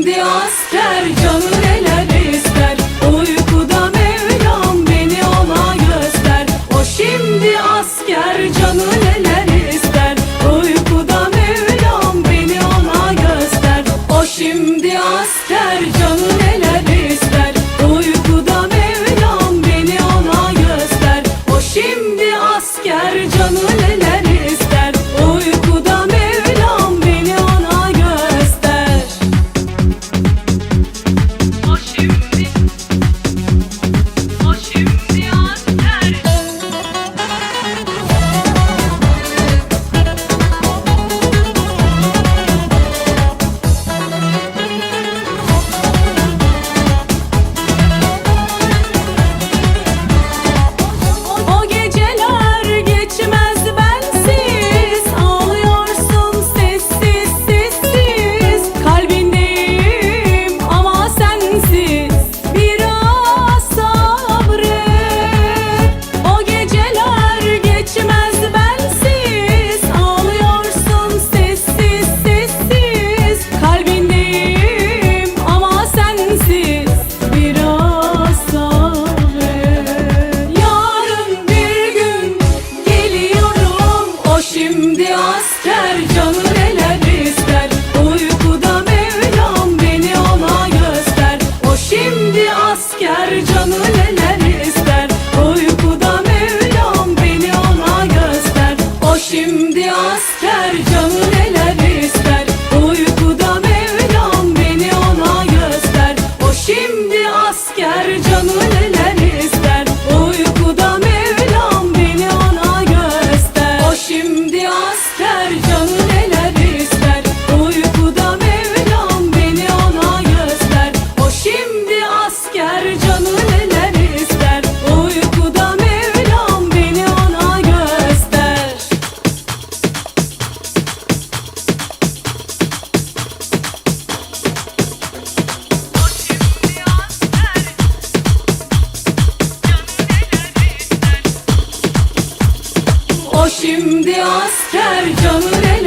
Şimdi asker canı neler ister. Uykuda Mevlam beni ona göster. O şimdi asker canı neler ister. Uykuda Mevlam beni ona göster. O şimdi asker canı neler ister. Uykuda Mevlam beni ona göster. O şimdi asker canı neler asker canı neler ister? Uykuda Mevlam beni ona göster. O şimdi asker canı neler asker gömleği Şimdi asker canı